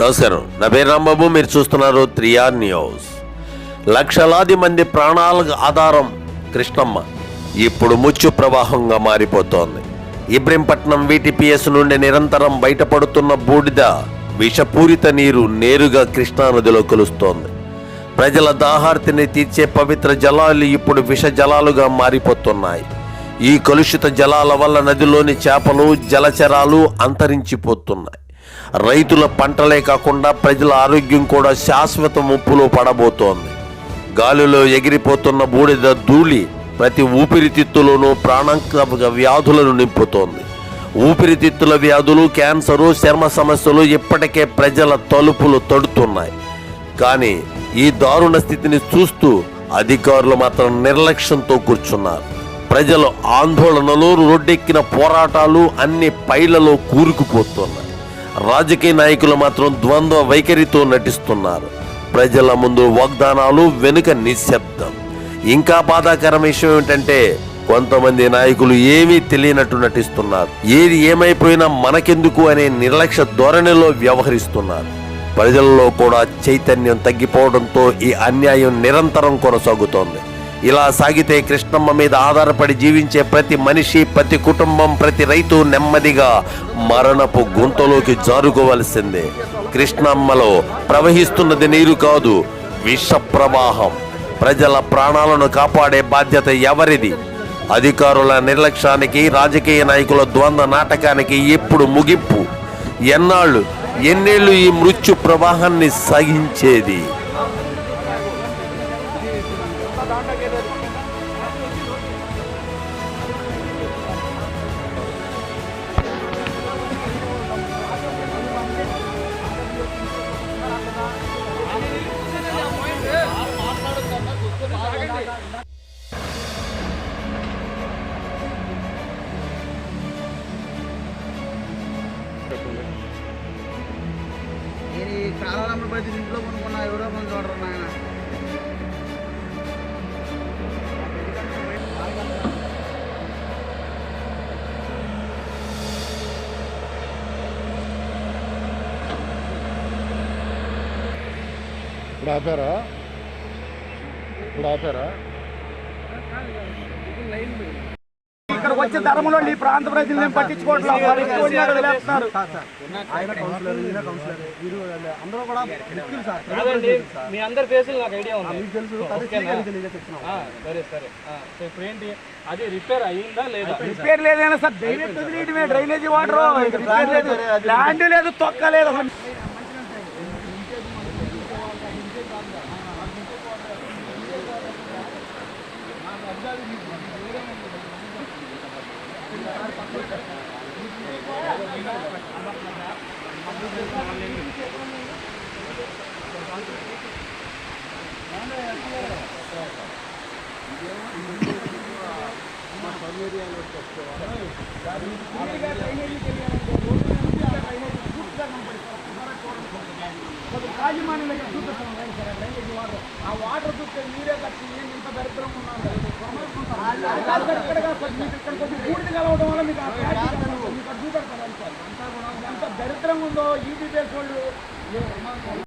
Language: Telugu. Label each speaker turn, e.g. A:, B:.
A: నమస్కారం. నా పేరు రాంబాబు మీరు చూస్తున్నారు త్రియార్ న్యూస్. లక్షలాది మంది ప్రాణాలకు ఆధారం కృష్ణమ్మ ఇప్పుడు ముచ్చు ప్రవాహంగా మారిపోతోంది. ఇబ్రహీంపట్నం వీటిపిఎస్ నుండి నిరంతరం బయటపడుతున్న బూడిద విషపూరిత నీరు నేరుగా కృష్ణానదిలో కలుస్తోంది. ప్రజల దాహార్తిని తీర్చే పవిత్ర జలాలు ఇప్పుడు విష జలాలుగా మారిపోతున్నాయి. ఈ కలుషిత జలాల వల్ల నదిలోని చేపలు జలచరాలు అంతరించిపోతున్నాయి. రైతుల పంటలే కాకుండా ప్రజల ఆరోగ్యం కూడా శాశ్వత ముప్పులో పడబోతోంది. గాలిలో ఎగిరిపోతున్న బూడిద ధూళి ప్రతి ఊపిరితిత్తులోనూ ప్రాణాంతక వ్యాధులను నింపుతోంది. ఊపిరితిత్తుల వ్యాధులు క్యాన్సరు చర్మ సమస్యలు ఇప్పటికే ప్రజల తలుపులు తడుతున్నాయి. కానీ ఈ దారుణ స్థితిని చూస్తూ అధికారులు మాత్రం నిర్లక్ష్యంతో కూర్చున్నారు. ప్రజలు ఆందోళనలు రోడ్డెక్కిన పోరాటాలు అన్ని పైలలో కూరుకుపోతున్నాయి. రాజకీయ నాయకులు మాత్రం ద్వంద్వ వైఖరితో నటిస్తున్నారు. ప్రజల ముందు వాగ్దానాలు వెనుక నిశ్శబ్దం. ఇంకా బాధాకరం విషయం ఏమిటంటే కొంతమంది నాయకులు ఏమీ తెలియనట్టు నటిస్తున్నారు. ఏది ఏమైపోయినా మనకెందుకు అనే నిర్లక్ష్య ధోరణిలో వ్యవహరిస్తున్నారు. ప్రజల్లో కూడా చైతన్యం తగ్గిపోవడంతో ఈ అన్యాయం నిరంతరం కొనసాగుతోంది. ఇలా సాగితే కృష్ణమ్మ మీద ఆధారపడి జీవించే ప్రతి మనిషి ప్రతి కుటుంబం ప్రతి రైతు నెమ్మదిగా మరణపు గుంతలోకి జారుకోవలసిందే. కృష్ణమ్మలో ప్రవహిస్తున్నది నీరు కాదు విష ప్రవాహం. ప్రజల ప్రాణాలను కాపాడే బాధ్యత ఎవరిది? అధికారుల నిర్లక్ష్యానికి రాజకీయ నాయకుల ద్వంద్వ నాటకానికి ఎప్పుడు ముగింపు. ఎన్నాళ్ళు ఎన్నేళ్ళు ఈ మృత్యు ప్రవాహాన్ని సహించేది
B: నేను ఈ కాలాలంలో ప్రతి ఇంట్లో కొనుక్కున్నా ఎవరో కొంచెం
C: ఇప్పుడు ఆపారా? ఇప్పుడు ఆపారా?
B: ఇక్కడ వచ్చే ధర్మంలో ఈ ప్రాంత ప్రజలు నేను పట్టించుకోవట్లేదు వాళ్ళు ఎక్కువ ఉన్నారు, వదిలేస్తున్నారు.
D: కాదండి మీ అందరి ఫేసులు నాకు ఐడియా ఉంది. ఓకేనా? ఆ, సరే సరే. ఆ, సో ఇప్పుడు ఏంటి? అది రిపేర్ అయ్యిందా లేదా?
B: Repair లేదైనా sir drainage drainage water. Repair లేదు. ల్యాండ్ లేదు తొక్క లేదు. అసలు రాజమాన్యం దగ్గర చూపిస్తాను సార్, డ్రైనేజీ వాటర్. ఆ వాటర్ చూస్తే మీరే కట్టి ఏం ఇంత దరిద్రంగా ఉన్నారు మీకు ఇక్కడ కొంచెం పూర్తి కలవడం వల్ల మీకు మీకు ఎంత దరిద్రంగా ఉందో ఈ డీటెయిల్స్ వాళ్ళు